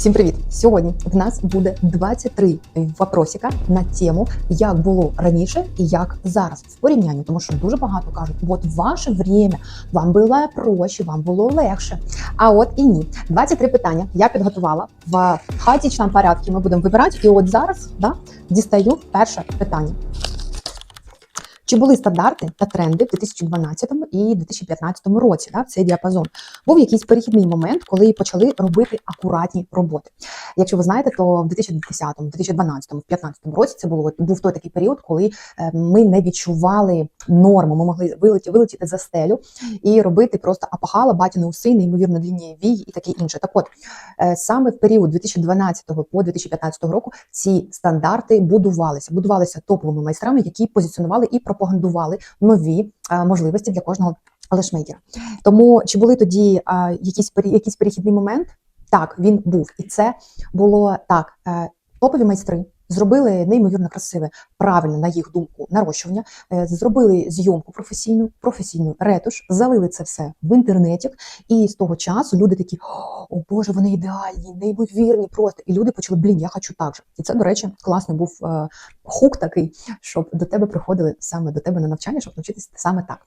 Всім привіт! Сьогодні в нас буде 23 вопросика на тему, як було раніше і як зараз в порівнянні, тому що дуже багато кажуть, от ваше время вам було проще, вам було легше. А от і ні. 23 питання я підготувала в хаотичному порядку. Ми будемо вибирати. І от зараз да, дістаю перше питання. Чи були стандарти та тренди в 2012 і 2015 році да, цей діапазон? Був якийсь перехідний момент, коли почали робити акуратні роботи. Якщо ви знаєте, то в 2010, 2012, 2015 році це було був той такий період, коли е, ми не відчували норму. Ми могли вилетіти, вилетіти за стелю і робити просто апахала, батіни уси, неймовірно длінні вії і таке інше. Так от е, саме в період 2012 по 2015 року ці стандарти будувалися, будувалися топовими майстрами, які позиціонували і пропагандували нові е, можливості для кожного лешмейкера. Тому чи були тоді е, якісь якийсь перехідний момент? Так, він був, і це було так. е, Топові майстри зробили неймовірно красиве, правильно на їх думку, нарощування, е, зробили зйомку професійну, професійну ретуш, залили це все в інтернеті, і з того часу люди такі: о Боже, вони ідеальні, неймовірні просто. І люди почали, блін, я хочу так же. І це, до речі, класний був е, хук такий, щоб до тебе приходили саме до тебе на навчання, щоб навчитися саме так.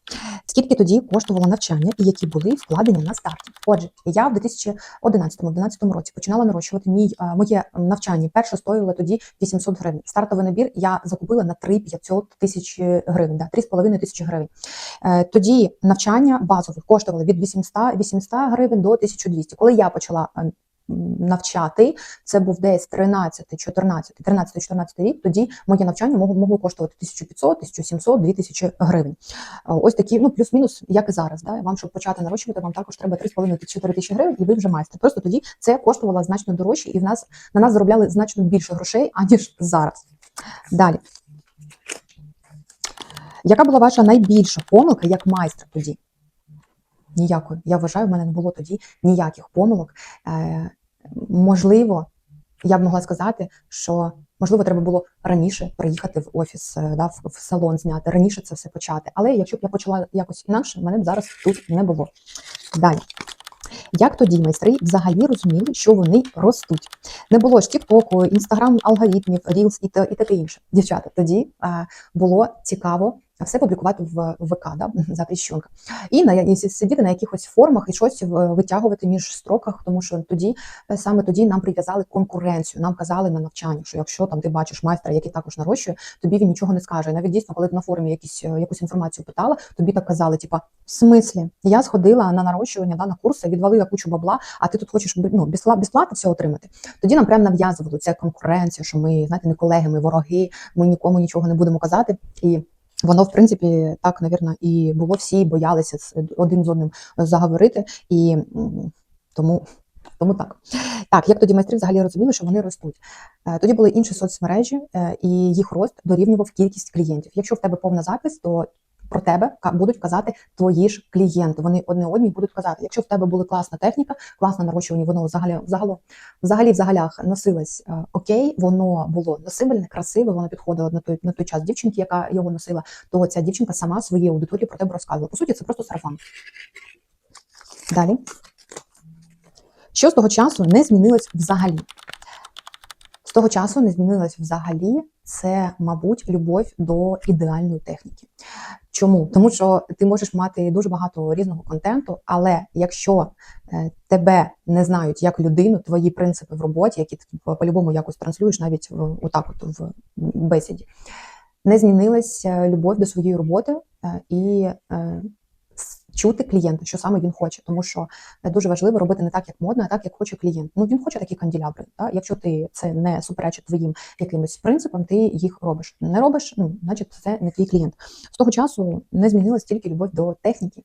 Скільки тоді коштувало навчання і які були вкладені на старті? Отже, я в 2011-2012 році починала нарощувати мій е, моє навчання. Перше стоїло тоді 800 гривень. Стартовий набір я закупила на 3-500 тисяч гривень, да, 3,5 тисячі гривень. Е, Тоді навчання базових коштували від 800, 800 гривень до 1200. Коли я почала е, м, навчати, це був десь 13, 14, 13, 14 рік. Тоді моє навчання могло, могло коштувати 1500, 1700, 2000 гривень. Е, Ось такі, ну плюс-мінус, як і зараз. Да? Вам, щоб почати нарощувати, вам також треба 3,5-4 тисячі гривень, і ви вже майстер. Просто тоді це коштувало значно дорожче, і в нас на нас заробляли значно більше грошей, аніж зараз. Далі. Яка була ваша найбільша помилка як майстра тоді? Ніякої. Я вважаю, в мене не було тоді ніяких помилок. Е, можливо, я б могла сказати, що можливо треба було раніше приїхати в офіс, е, да, в, в салон зняти, раніше це все почати. Але якщо б я почала якось інакше, мене б зараз тут не було. Далі. Як тоді майстри взагалі розуміли, що вони ростуть? Не було ж тіктоку, інстаграм алгоритмів, рілс і, та- і таке інше. Дівчата, тоді а, було цікаво все публікувати в ВК, да, запрещенка. І на сидіти на якихось формах і щось е, витягувати між строках, тому що тоді е, саме тоді нам прив'язали конкуренцію. Нам казали на навчанні, що якщо там ти бачиш майстра, який також нарощує, тобі він нічого не скаже. І навіть дійсно, коли ти на форумі якісь е, якусь інформацію питала, тобі так казали, типа, в смислі, я сходила на нарощування, да, на курси, відвалила кучу бабла, а ти тут хочеш ну, безпла- безплатно все отримати. Тоді нам прям нав'язували ця конкуренція, що ми знаєте, не колеги, ми вороги, ми нікому нічого не будемо казати. І Воно, в принципі, так, навірно, і було. Всі боялися один з одним заговорити, і тому, тому так. Так, як тоді майстри взагалі розуміли, що вони ростуть? Е, Тоді були інші соцмережі, е, і їх рост дорівнював кількість клієнтів. Якщо в тебе повна запис, то про тебе будуть казати твої ж клієнти. Вони одне одній будуть казати. Якщо в тебе була класна техніка, класне нарощування, воно взагалі взагалі, взагалі в загалях носилось е, окей, воно було носибельне, красиве, воно підходило на той на той час дівчинки, яка його носила, то ця дівчинка сама своїй аудиторії про тебе розказувала. По суті, це просто сарафан. Далі. Що з того часу не змінилось взагалі? Того часу не змінилось взагалі. Це, мабуть, любов до ідеальної техніки. Чому? Тому що ти можеш мати дуже багато різного контенту, але якщо е, тебе не знають як людину, твої принципи в роботі, які ти по- по-любому якось транслюєш навіть в, отак от в бесіді, не змінилася любов до своєї роботи е, і е, чути клієнта, що саме він хоче, тому що е, дуже важливо робити не так, як модно, а так, як хоче клієнт. Ну він хоче такі канділябри. Та? Якщо ти це не суперечить твоїм якимось принципам, ти їх робиш. Не робиш, ну значить, це не твій клієнт. З того часу не змінилась тільки любов до техніки.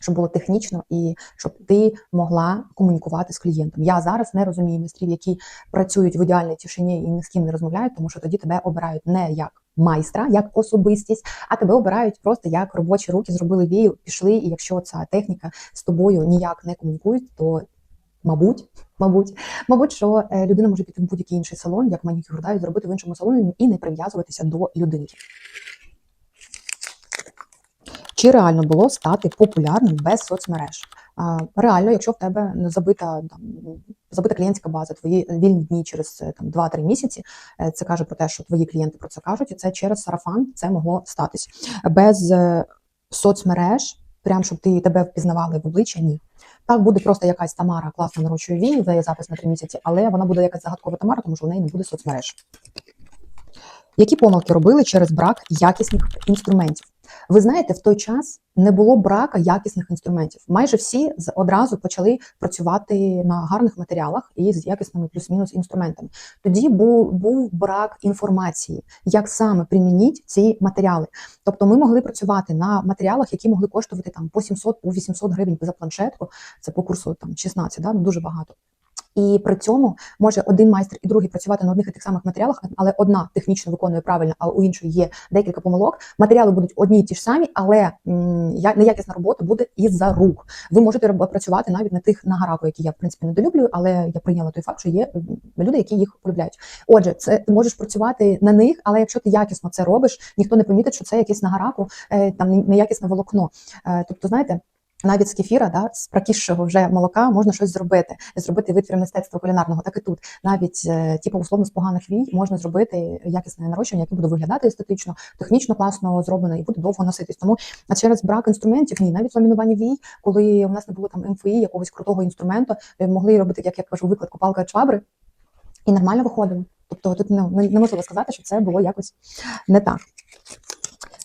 Щоб було технічно і щоб ти могла комунікувати з клієнтом. Я зараз не розумію майстрів, які працюють в ідеальній тишині і ні з ким не розмовляють, тому що тоді тебе обирають не як майстра, як особистість, а тебе обирають просто як робочі руки, зробили вію, пішли. І якщо ця техніка з тобою ніяк не комунікує, то мабуть, мабуть, мабуть, що е, людина може піти в будь-який інший салон, як манікюр, да, і зробити в іншому салоні і не прив'язуватися до людинки. Чи реально було стати популярним без соцмереж? Реально, якщо в тебе забита там забита клієнтська база, твої вільні дні через е, там 2-3 місяці, е, це каже про те, що твої клієнти про це кажуть, і це через сарафан це могло статись без е, соцмереж. Прям щоб ти тебе впізнавали в обличчя, ні. Так буде просто якась Тамара класно нарощує вій, дає запис на три місяці, але вона буде якась загадкова Тамара, тому що в неї не буде соцмереж. Які помилки робили через брак якісних інструментів? Ви знаєте, в той час не було брака якісних інструментів. Майже всі одразу почали працювати на гарних матеріалах і з якісними плюс-мінус інструментами. Тоді був, був брак інформації, як саме примініть ці матеріали. Тобто ми могли працювати на матеріалах, які могли коштувати там по 700, по 800 гривень за планшетку. Це по курсу там 16, да? ну, дуже багато. І при цьому може один майстер і другий працювати на одних і тих самих матеріалах, але одна технічно виконує правильно, а у іншої є декілька помилок. Матеріали будуть одні й ті ж самі, але неякісна робота буде із-за рук. Ви можете працювати навіть на тих нагараку, які я в принципі недолюблюю, але я прийняла той факт, що є люди, які їх полюбляють. Отже, це ти можеш працювати на них, але якщо ти якісно це робиш, ніхто не помітить, що це якесь нагараку, е, там не- неякісне волокно. Е, тобто, знаєте. Навіть з кефіра, да, з прокисшого вже молока можна щось зробити, зробити витвір мистецтва кулінарного, так і тут. Навіть е, типу условно з поганих вій можна зробити якісне нарощення, яке буде виглядати естетично, технічно класно зроблено і буде довго носитись. Тому а через брак інструментів, ні, навіть ламінування вій, коли у нас не було там МФІ, якогось крутого інструменту, е, могли робити, як я кажу, викладку палка швабри, і нормально виходило. Тобто тут не- неможливо сказати, що це було якось не так.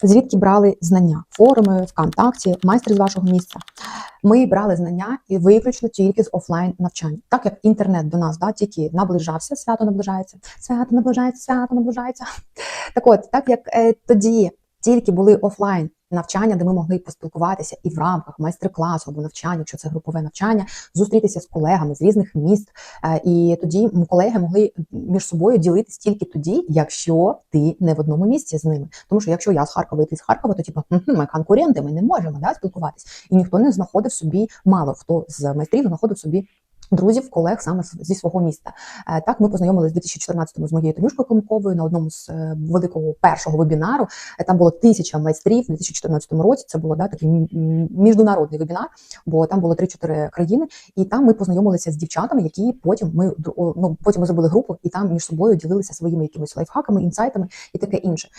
Звідки брали знання? Форуми, ВКонтакті, майстри з вашого місця. Ми брали знання і виключно тільки з офлайн навчання. Так як інтернет до нас да, тільки наближався, свято наближається, свято наближається, свято наближається. Так от, так як е, тоді тільки були офлайн навчання, де ми могли поспілкуватися і в рамках майстер-класу або навчання, якщо це групове навчання, зустрітися з колегами з різних міст. Е, І тоді колеги могли між собою ділитись тільки тоді, якщо ти не в одному місці з ними. Тому що якщо я з Харкова і ти з Харкова, то типу, ми конкуренти, ми не можемо да, спілкуватись. І ніхто не знаходив собі, мало хто з майстрів знаходив собі. Друзів, колег саме зі свого міста. Е, Так, ми познайомилися в 2014-му з моєю Танюшкою Комковою на одному з е, великого першого вебінару. Е, Там було тисяча майстрів у 2014 році. Це було да, такий міжнародний вебінар, бо там було 3-4 країни. І там ми познайомилися з дівчатами, які потім ми ну, потім ми зробили групу, і там між собою ділилися своїми якимись лайфхаками, інсайтами і таке інше.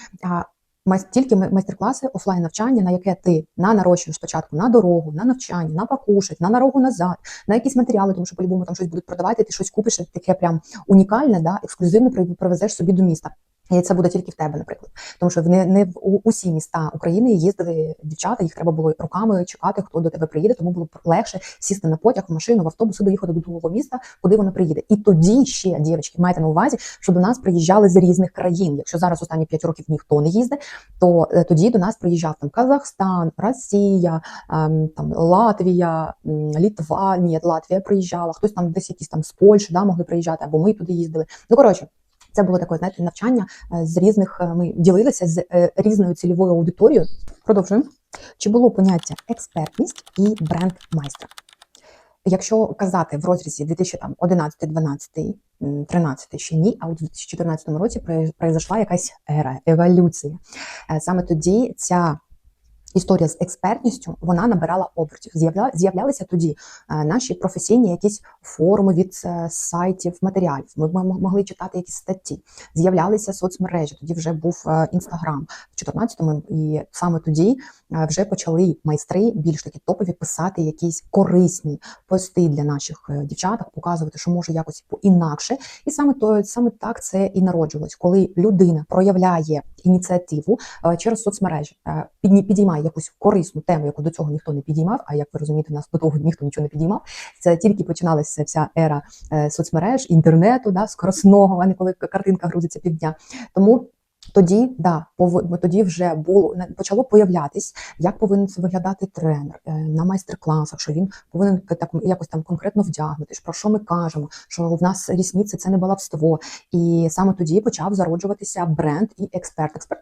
Тільки майстер-класи, офлайн навчання, на яке ти на нарощуєш спочатку на дорогу, на навчання, на покушать, на дорогу назад, на якісь матеріали, тому що по-любому там щось будуть продавати, ти щось купиш таке прям унікальне, да, ексклюзивне при- привезеш собі до міста. І це буде тільки в тебе, наприклад. Тому що не, не в усі міста України їздили дівчата, їх треба було руками чекати, хто до тебе приїде, тому було б легше сісти на потяг, в машину, в автобус і доїхати до другого міста, куди воно приїде. І тоді ще, дівчатки, майте на увазі, що до нас приїжджали з різних країн. Якщо зараз останні 5 років ніхто не їздить, то е, тоді до нас приїжджав там Казахстан, Росія, ем, там Латвія, Літва, ні, Латвія приїжджала, хтось там десь якісь там з Польщі да, могли приїжджати, або ми туди їздили. Ну коротше. Це було таке, знаєте, навчання е, з різних. е, Ми ділилися з е, різною цільовою аудиторією. Продовжуємо. Чи було поняття експертність і бренд майстра? Якщо казати в розрізі 2011, 12, 13 ще ні, а у 2014 році произошла якась ера, еволюція. Саме тоді ця історія з експертністю вона набирала обертів. З'явля, з'являлися тоді е, наші професійні якісь форуми від е, сайтів, матеріалів. Ми могли читати якісь статті. З'являлися соцмережі. Тоді вже був інстаграм в 14-му, і саме тоді е, вже почали майстри більш такі топові писати якісь корисні пости для наших е, дівчаток, показувати, що може якось інакше. І саме то саме так це і народжувалось, коли людина проявляє ініціативу е, через соцмережі, е, підіймає якусь корисну тему, яку до цього ніхто не підіймав. А як ви розумієте, нас до того ніхто нічого не підіймав. Це тільки починалася вся ера е, соцмереж, інтернету, да, скоросного, а не коли картинка грузиться півдня. Тому. Тоді да тоді вже було почало появлятись, як повинен це виглядати тренер е, на майстер-класах, що він повинен так якось там конкретно вдягнутись. Про що ми кажемо? Що в нас рісниці це не баловство. І саме тоді почав зароджуватися бренд і експерт. Експерт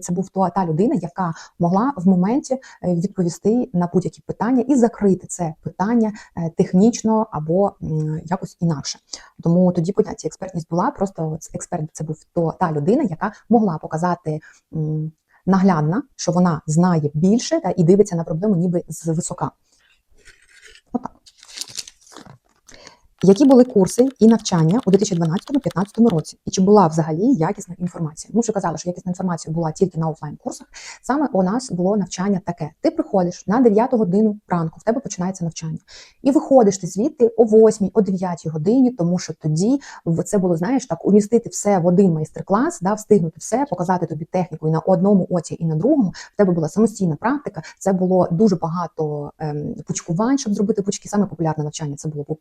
це, був та, людина, яка могла в моменті е, відповісти на будь-які питання і закрити це питання е, технічно або якось інакше. Тому тоді поняття експертність була. Просто експерт це був то та людина, яка могла показати. наглядна, що вона знає більше та і дивиться на проблему ніби з висока. Які були курси і навчання у 2012-2015 році? І чи була взагалі якісна інформація? Ми вже казали, що якісна інформація була тільки на офлайн курсах. Саме у нас було навчання таке: ти приходиш на 9 годину ранку, в тебе починається навчання, і виходиш ти звідти о 8, о 9 годині, тому що тоді це було знаєш так, умістити все в один майстер-клас, да, встигнути все, показати тобі техніку і на одному оці, і на другому. В тебе була самостійна практика. Це було дуже багато ем, пучкувань, щоб зробити пучки. Саме популярне навчання це було по,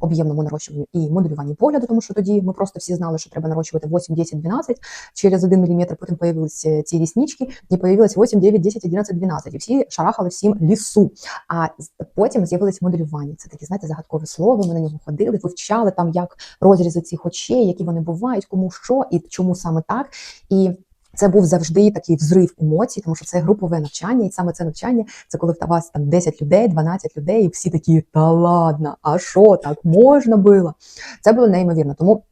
по об'ємному нарощуванню і моделюванню погляду, тому що тоді ми просто всі знали, що треба нарощувати 8, 10, 12. Через 1 мм потім появилися ці ріснички, і появилось 8, 9, 10, 11, 12. І всі шарахали всім лісу. А потім з'явилось моделювання. Це таке, знаєте, загадкове слово. Ми на нього ходили, вивчали там, як розрізи цих очей, які вони бувають, кому що і чому саме так. І це був завжди такий взрив емоцій, тому що це групове навчання, і саме це навчання це коли в вас там 10 людей, 12 людей, і всі такі, та ладно, а що так можна було? Це було неймовірно. Тому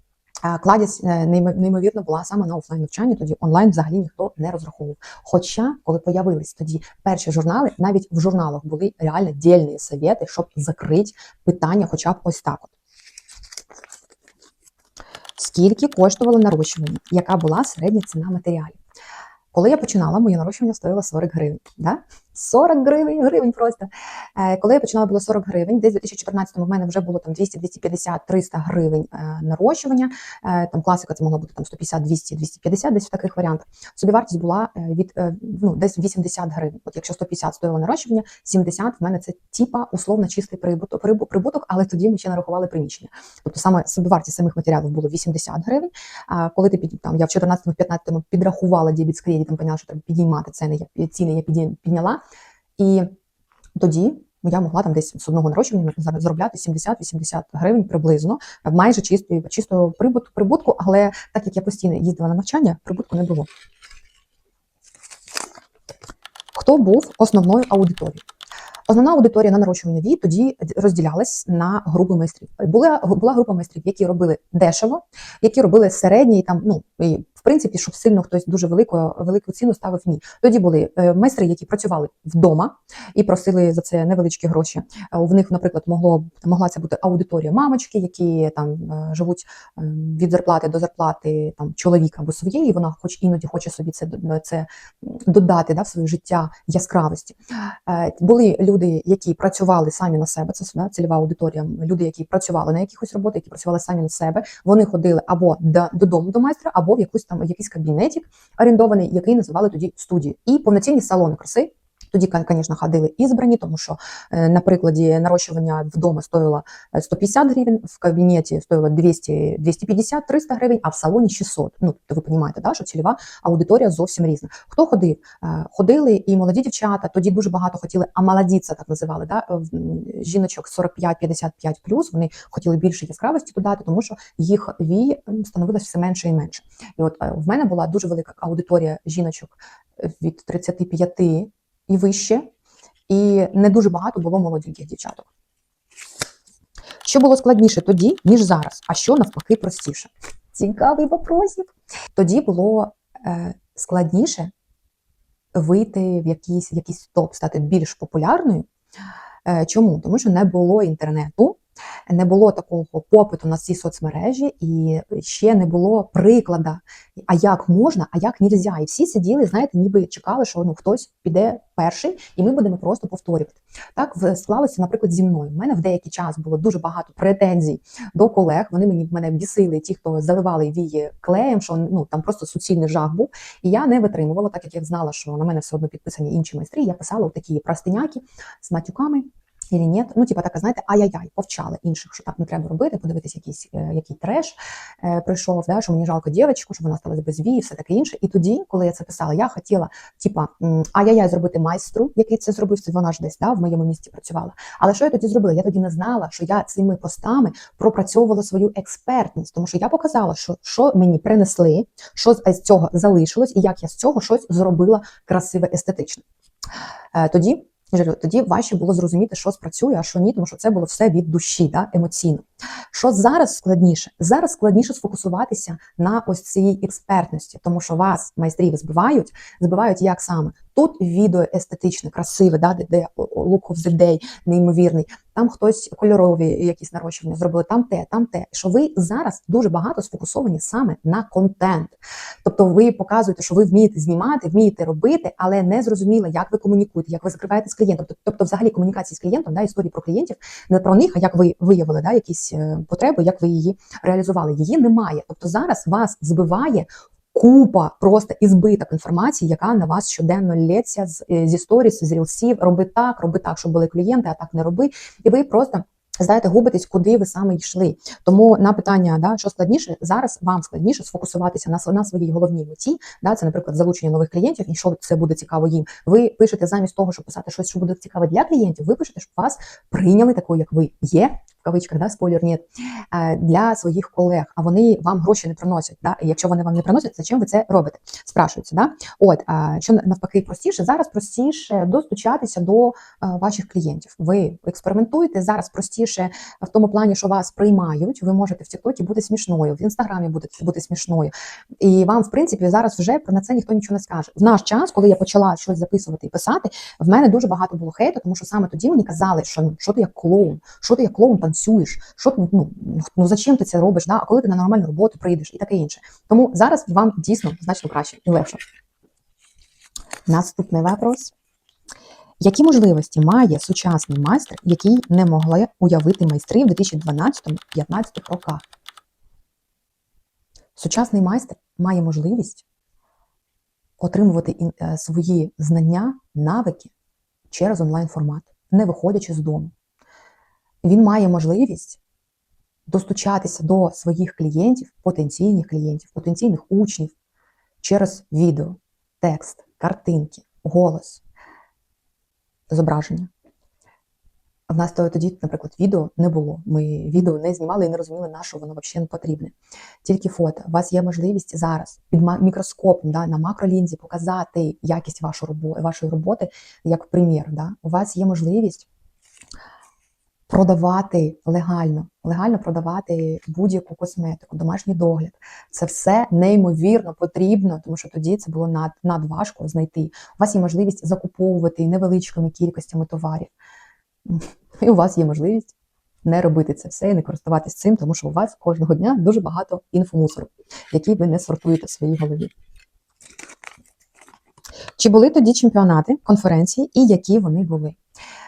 кладість е, неймовірно була саме на офлайн навчанні. Тоді онлайн взагалі ніхто не розраховував. Хоча, коли появились тоді перші журнали, навіть в журналах були реально дільні совєти, щоб закрити питання, хоча б ось так. От. Скільки коштувало нарощування? Яка була середня ціна матеріалів? Коли я починала, моє нарощування стоїло 40 гривень. Да? 40 гривень, гривень просто. Е, коли я починала, було 40 гривень. Десь у 2014-му в мене вже було там 200, 250, 300 гривень е, нарощування. Е, там класика це могла бути там 150, 200, 250, десь в таких варіантах. Собівартість була від ну, десь 80 гривень. От якщо 150 стоїло нарощування, 70 в мене це типа условно чистий прибуток, прибу- прибуток, але тоді ми ще нарахували приміщення. Тобто саме собівартість самих матеріалів було 80 гривень. А коли ти там я в 14-15 підрахувала дебіт з кредитом, поняла, що треба підіймати ціни, я ціни я підняла. І тоді я могла там десь з одного нарощування зар- заробляти 70-80 гривень приблизно, майже чистої чистого прибутку, прибутку, але так як я постійно їздила на навчання, прибутку не було. Хто був основною аудиторією? Основна аудиторія на нарощуванні вій тоді розділялась на групи майстрів. Була, була група майстрів, які робили дешево, які робили середній, там, ну, і, в принципі, щоб сильно хтось дуже велику, велику ціну ставив ні. Тоді були е, майстри, які працювали вдома і просили за це невеличкі гроші. Е, В них, наприклад, могло могла це бути аудиторія мамочки, які там е, живуть е, від зарплати до зарплати там чоловіка або своєї. Вона, хоч іноді хоче собі це це додати да, в своє життя яскравості. Е, Були люди, які працювали самі на себе. Це да, цільова аудиторія. Люди, які працювали на якихось роботах, які працювали самі на себе. Вони ходили або додому до майстра, або в якусь там якийсь кабінетик орендований, який називали тоді студію, І повноцінні салони краси. Тоді, звісно, ходили ізбрані, тому що е, на прикладі нарощування вдома стоїло е, 150 гривень, в кабінеті стоїло 200, 250, 300 гривень, а в салоні 600. Ну, то ви розумієте, да, що цільова аудиторія зовсім різна. Хто ходив? Е, Ходили і молоді дівчата, тоді дуже багато хотіли амаладіться, так називали, да? жіночок 45-55+, вони хотіли більше яскравості додати, тому що їх вій становилось все менше і менше. І от е, в мене була дуже велика аудиторія жіночок від 35 і вище, і не дуже багато було молоденьких дівчаток. Що було складніше тоді, ніж зараз, а що навпаки простіше? Цікавий вопросик. Тоді було е, складніше вийти в якийсь, в якийсь топ, стати більш популярною. Е, чому? Тому що не було інтернету, не було такого попиту на ці соцмережі, і ще не було приклада, а як можна, а як нельзя. І всі сиділи, знаєте, ніби чекали, що ну хтось піде перший, і ми будемо просто повторювати. Так склалося, наприклад, зі мною. У мене в деякий час було дуже багато претензій до колег. Вони мені мене бісили, ті, хто заливали вії клеєм, що ну там просто суцільний жах був. І я не витримувала, так як я знала, що на мене все одно підписані інші майстри. Я писала такі простиняки з матюками. Ілі ні, ну типа така, знаєте, ай-яй-яй, повчали інших, що так не треба робити, подивитись якийсь е, який треш е, прийшов, да, що мені жалко дівчинку, щоб вона стала без вії, все таке інше. І тоді, коли я це писала, я хотіла, типа, ай-яй-яй зробити майстру, який це зробив, вона ж десь да, в моєму місті працювала. Але що я тоді зробила? Я тоді не знала, що я цими постами пропрацьовувала свою експертність, тому що я показала, що, що мені принесли, що з цього залишилось, і як я з цього щось зробила красиве, естетичне. Е, Тоді. Тоді важче було зрозуміти, що спрацює, а що ні, тому що це було все від душі, да, емоційно. Що зараз складніше? Зараз складніше сфокусуватися на ось цій експертності, тому що вас, майстрів, збивають, збивають як саме. Тут відео естетичне, красиве, да, де, де look of the day, неймовірний. там хтось кольорові якісь нарощування зробили, там те, там те. Що ви зараз дуже багато сфокусовані саме на контент. Тобто ви показуєте, що ви вмієте знімати, вмієте робити, але не зрозуміло, як ви комунікуєте, як ви закриваєте з клієнтом. Тобто, взагалі комунікації з клієнтом, да, історії про клієнтів, не про них, а як ви виявили да, якісь е, потреби, як ви її реалізували. Її немає. Тобто зараз вас збиває. Купа просто ізбиток інформації, яка на вас щоденно лється з е, зі сторіс, з рілсів, роби так, роби так, щоб були клієнти, а так не роби. І ви просто знаєте, губитесь, куди ви саме йшли. Тому на питання, да, що складніше, зараз вам складніше сфокусуватися на на своїй головній меті. Да, Це, наприклад, залучення нових клієнтів, і що це буде цікаво їм. Ви пишете замість того, щоб писати щось, що буде цікаве для клієнтів. Ви пишете, щоб вас прийняли такою, як ви є, в кавичках, да, спойлер, ні, е, для своїх колег, а вони вам гроші не приносять. Да? І якщо вони вам не приносять, зачем ви це робите? Спрашується, да? От що навпаки простіше, зараз простіше достучатися до е, ваших клієнтів. Ви експериментуєте зараз простіше в тому плані, що вас приймають. Ви можете в Тіктокі бути смішною, в інстаграмі бути, бути смішною. І вам, в принципі, зараз вже про це ніхто нічого не скаже. В наш час, коли я почала щось записувати і писати, в мене дуже багато було хейту, тому що саме тоді мені казали, що ну що ти як клоун, що ти як клоун танцюєш, що ти, ну, ну зачем ти це робиш? Да? А коли ти на нормальну роботу прийдеш і таке інше. Тому зараз вам дійсно значно краще і легше. Наступний вопрос. Які можливості має сучасний майстер, який не могли уявити майстри в 2012-2015 роках? Сучасний майстер має можливість отримувати е, свої знання, навики через онлайн-формат, не виходячи з дому він має можливість достучатися до своїх клієнтів, потенційних клієнтів, потенційних учнів через відео, текст, картинки, голос, зображення. В нас тоді, наприклад, відео не було. Ми відео не знімали і не розуміли, на що воно взагалі потрібне. Тільки фото. У вас є можливість зараз під мікроскопом да, на макролінзі показати якість вашої роботи як примір. Да. У вас є можливість продавати легально, легально продавати будь-яку косметику, домашній догляд. Це все неймовірно потрібно, тому що тоді це було над, надважко знайти. У вас є можливість закуповувати невеличкими кількостями товарів. І у вас є можливість не робити це все і не користуватися цим, тому що у вас кожного дня дуже багато інфомусору, які ви не сортуєте в своїй голові. Чи були тоді чемпіонати, конференції і які вони були?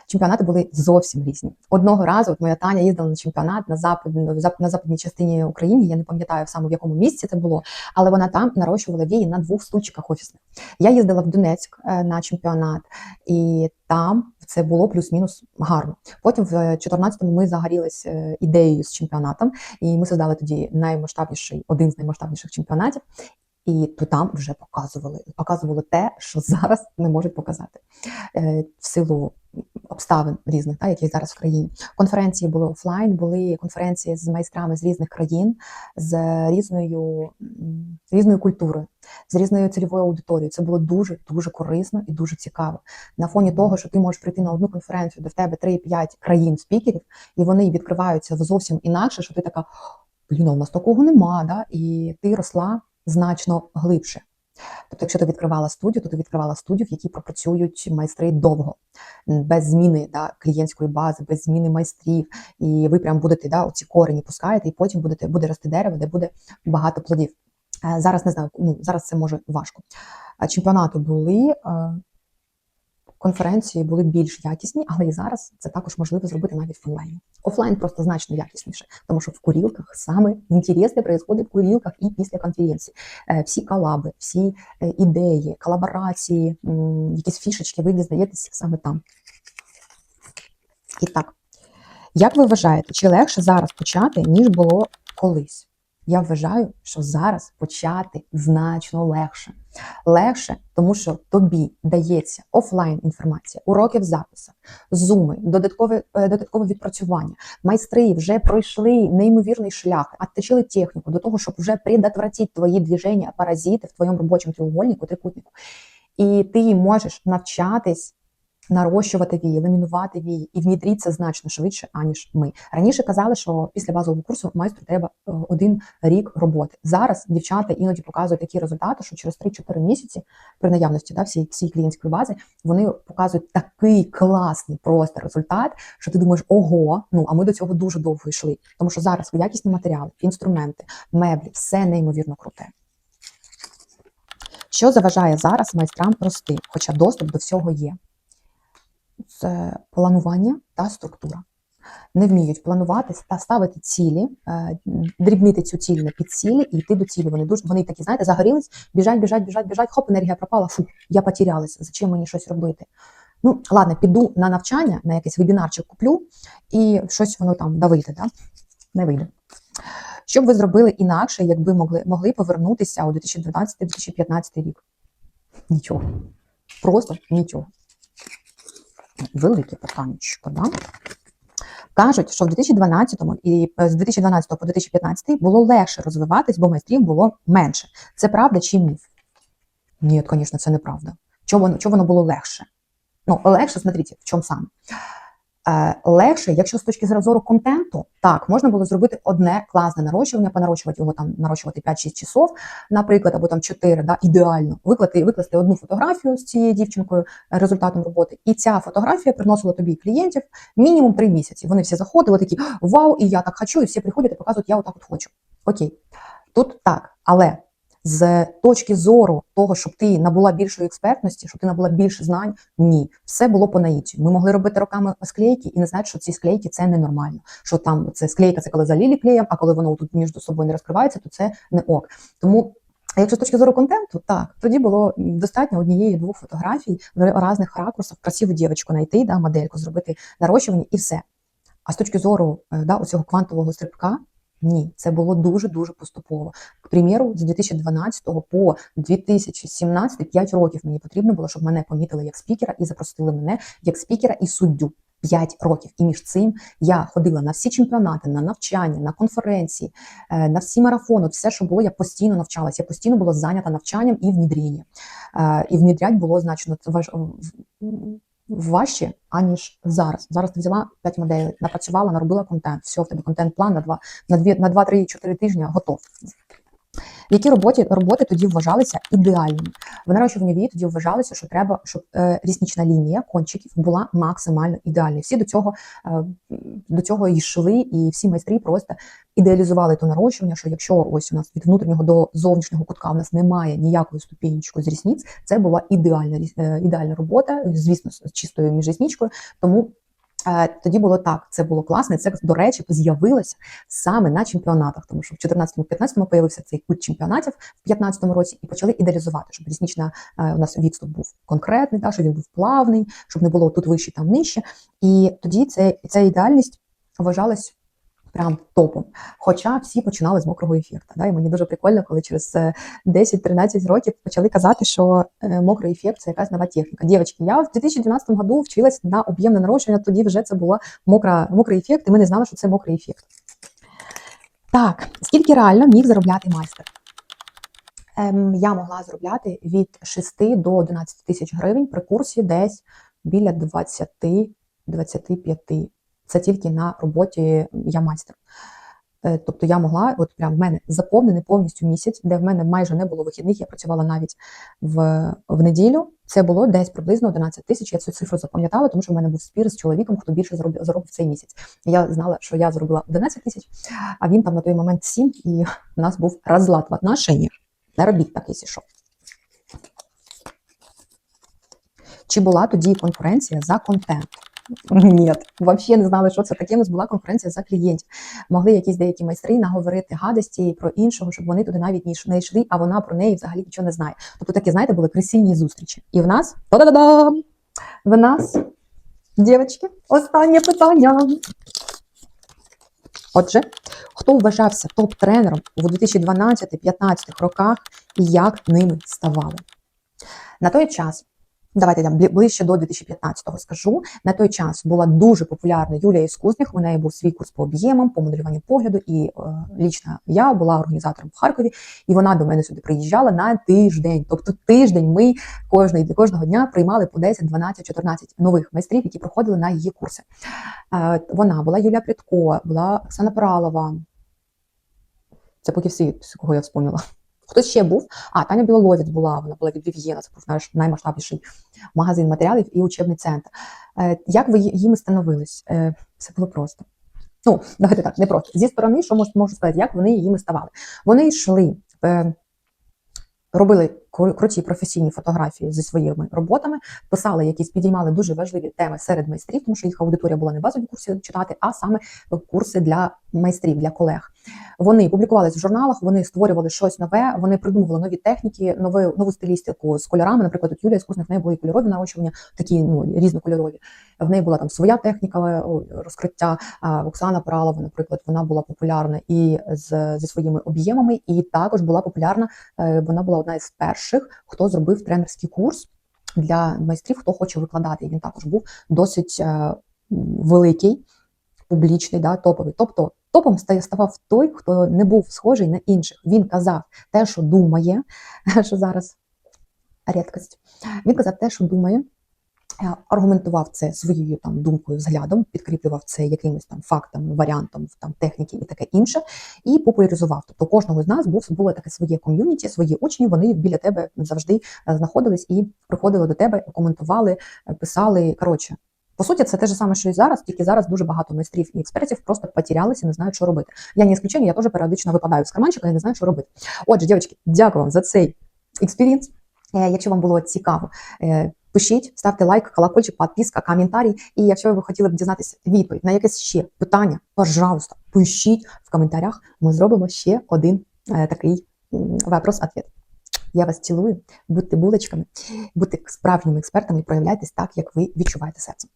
Чемпіонати були зовсім різні. Одного разу от моя Таня їздила на чемпіонат на запад, на западній частині України. Я не пам'ятаю саме в якому місці це було, але вона там нарощувала вії на двох стульчиках офісних. Я їздила в Донецьк е, на чемпіонат, і там це було плюс-мінус гарно. Потім в 14-му ми загорілись е, ідеєю з чемпіонатом, і ми создали тоді наймасштабніший один з наймасштабніших чемпіонатів. І то там вже показували показували те, що зараз не можуть показати е, в силу обставин різних, та, які зараз в країні. Конференції були офлайн, були конференції з майстрами з різних країн, з різною з різною культурою, з різною цільовою аудиторією. Це було дуже дуже корисно і дуже цікаво. На фоні того, що ти можеш прийти на одну конференцію, де в тебе 3-5 країн спікерів, і вони відкриваються зовсім інакше, що ти така. Блін, у нас такого нема, да? і ти росла значно глибше. Тобто, якщо ти відкривала студію, то ти відкривала студію, в якій пропрацюють майстри довго, без зміни да, клієнтської бази, без зміни майстрів, і ви прям будете да, оці корені пускаєте, і потім будете буде рости дерево, де буде багато плодів. Е, зараз не знаю, ну зараз це може важко. Чемпіонати були е, конференції були більш якісні, але і зараз це також можливо зробити навіть в онлайні. Офлайн просто значно якісніше, тому що в курілках саме інтересне происходить в курілках і після конференції. Е, всі колаби, всі е, ідеї, колаборації, якісь фішечки, ви дізнаєтесь саме там. І так, як ви вважаєте, чи легше зараз почати, ніж було колись? Я вважаю, що зараз почати значно легше. Легше, тому що тобі дається офлайн інформація, уроки в записах, зуми, додаткове е, додаткове відпрацювання. Майстри вже пройшли неймовірний шлях, отточили техніку до того, щоб вже предотвратити твої движення, паразити в твоєму робочому треугольнику, трикутнику. І ти можеш навчатись нарощувати вії, ламінувати вії і це значно швидше, аніж ми. Раніше казали, що після базового курсу майстру треба е, один рік роботи. Зараз дівчата іноді показують такі результати, що через 3-4 місяці при наявності да, всієї всієї клієнтської бази вони показують такий класний просто результат, що ти думаєш, ого, ну а ми до цього дуже довго йшли. Тому що зараз якісні матеріали, інструменти, меблі, все неймовірно круте. Що заважає зараз майстрам рости, хоча доступ до всього є? Це планування та структура. Не вміють планувати та ставити цілі, е, дрібнити цю ціль на підцілі і йти до цілі. Вони дуже вони такі, знаєте, загорілись, біжать, біжать, біжать, біжать, хоп, енергія пропала, фу, я потерялась, зачем мені щось робити? Ну, ладно, піду на навчання, на якийсь вебінарчик куплю, і щось воно там да вийде, да? не вийде. Що б ви зробили інакше, якби могли, могли повернутися у 2012-2015 рік? Нічого. Просто нічого. Велике питання, да? Кажуть, що в 2012 і е, з 2012 по 2015 було легше розвиватись, бо майстрів було менше. Це правда чи міф? Ні, звісно, це неправда. Чого воно, чого воно було легше? Ну, легше, смотрите, в чому саме. Е, легше, якщо з точки зору контенту, так, можна було зробити одне класне нарощування, понарощувати його там, нарощувати 5-6 часов, наприклад, або там 4, да, ідеально, викласти, викласти одну фотографію з цією дівчинкою, е, результатом роботи, і ця фотографія приносила тобі клієнтів мінімум 3 місяці. Вони всі заходили, такі вау, і я так хочу, і всі приходять і показують, я отак от хочу. Окей, тут так, але з точки зору того, щоб ти набула більшої експертності, щоб ти набула більше знань, ні, все було по наїті. Ми могли робити роками склейки і не знати, що ці склейки це ненормально. Що там це склейка, це коли залілі клеєм, а коли воно тут між собою не розкривається, то це не ок. Тому. А якщо з точки зору контенту, так тоді було достатньо однієї двох фотографій в різних ракурсах, красиву дівчинку знайти, да, модельку, зробити нарощування і все. А з точки зору е, да, оцього квантового стрибка, ні, це було дуже дуже поступово. К примеру, з 2012 по 2017 5 років мені потрібно було, щоб мене помітили як спікера і запросили мене як спікера і суддю. 5 років. І між цим я ходила на всі чемпіонати, на навчання, на конференції, е, на всі марафони, все, що було, я постійно навчалася. Я постійно була зайнята навчанням і внідрінням. Е, І внідрять було значно важ... важче, аніж зараз. Зараз ти взяла 5 моделей, напрацювала, наробила контент. Все, в тебе контент-план на 2, на 2, на 2-3-4 тижні готов. Які роботи роботи тоді вважалися ідеальними? В нарощуванні вії тоді вважалося, що треба, щоб е, ріснічна лінія кончиків була максимально ідеальною. Всі до цього е, до цього йшли, і всі майстри просто ідеалізували то нарощування. Що якщо ось у нас від внутрішнього до зовнішнього кутка у нас немає ніякої ступінечки з рісниць, це була ідеальна е, ідеальна робота, звісно, з чистою міжрісничкою. Тому тоді було так, це було класно. Це, до речі, з'явилося саме на чемпіонатах, тому що в 14-15 появився цей культ чемпіонатів в 15-му році і почали ідеалізувати, щоб різнічна е, у нас відступ був конкретний, та, щоб він був плавний, щоб не було тут вище, там нижче. І тоді це, ця ідеальність вважалась прям топом. Хоча всі починали з мокрого ефекту. Да? І мені дуже прикольно, коли через 10-13 років почали казати, що е, мокрий ефект це якась нова техніка. Дівчатки, я в 2012 году вчилась на об'ємне нарощення, тоді вже це була мокра, мокрий ефект, і ми не знали, що це мокрий ефект. Так, скільки реально міг заробляти майстер? Ем, Я могла заробляти від 6 до 11 тисяч гривень при курсі десь біля 20-25 це тільки на роботі я майстер. Е, тобто я могла, от прям в мене заповнений повністю місяць, де в мене майже не було вихідних, я працювала навіть в в неділю. Це було десь приблизно 11 тисяч. Я цю цифру запам'ятала, тому що в мене був спір з чоловіком, хто більше заробив, заробив цей місяць. Я знала, що я зробила 11 тисяч, а він там на той момент 7, і в нас був розлад в отношеннях. Не робіть так, якщо що. Чи була тоді конкуренція за контент? Ні, взагалі не знали, що це таке. У нас була конкуренція за клієнтів. Могли якісь деякі майстри наговорити гадості про іншого, щоб вони туди навіть не йшли, а вона про неї взагалі нічого не знає. Тобто такі, знаєте, були кресійні зустрічі. І в нас та-да-да-дам! В нас, дівчатки, останнє питання. Отже, хто вважався топ-тренером у 2012-2015 роках і як ними ставали? На той час Давайте блі- ближче до 2015-го скажу. На той час була дуже популярна Юлія Іскусних. У неї був свій курс по об'ємам, по моделюванню погляду. І е, лічно я була організатором в Харкові, і вона до мене сюди приїжджала на тиждень. Тобто тиждень ми кожного, кожного дня приймали по 10, 12, 14 нових майстрів, які проходили на її курси. Е, вона була Юлія Прядко, була Оксана Пралова. Це поки всі, кого я вспомнила. Хтось ще був. А, Таня Білоловець була, вона була від Вів'єна, це був наш наймасштабніший магазин матеріалів і учебний центр. Е, Як ви їм становились? Е, Все було просто. Ну, давайте так, не просто. Зі сторони, що мож- можу сказати, як вони їми ставали? Вони йшли, е, робили кру- круті професійні фотографії зі своїми роботами, писали якісь, підіймали дуже важливі теми серед майстрів, тому що їх аудиторія була не базові курси читати, а саме курси для майстрів, для колег. Вони публікувалися в журналах, вони створювали щось нове, вони придумували нові техніки, нову, нову стилістику з кольорами. Наприклад, от Юлія Скусник, в неї були кольорові нарощування, такі ну різнокольорові. В неї була там своя техніка розкриття. А Оксана Пралова, наприклад, вона була популярна і з, зі своїми об'ємами, і також була популярна. е, Вона була одна із перших, хто зробив тренерський курс для майстрів, хто хоче викладати. Він також був досить е, великий, публічний, да, топовий. Тобто топом ставав той, хто не був схожий на інших. Він казав те, що думає, що зараз рідкость. Він казав те, що думає. е, Аргументував це своєю там думкою, взглядом, підкріплював це якимись там фактами, варіантом там техніки і таке інше, і популяризував. Тобто кожного з нас був було таке своє ком'юніті, свої учні. Вони біля тебе завжди е, знаходились і приходили до тебе, коментували, е, писали. Коротше, по суті, це те ж саме, що і зараз, тільки зараз дуже багато майстрів і експертів просто потерялися, не знають, що робити. Я не исключення, я теж періодично випадаю з карманчика і не знаю, що робити. Отже, дівчатки, дякую вам за цей експірієнс. Е, Якщо вам було цікаво, е, пишіть, ставте лайк, колокольчик, підписка, коментарі. І якщо ви хотіли б дізнатися відповідь на якесь ще питання, пожалуйста, пишіть в коментарях. Ми зробимо ще один е, такий вопрос-ответ. Я вас цілую, будьте булочками, будьте справжніми експертами і проявляйтесь так, як ви відчуваєте серцем.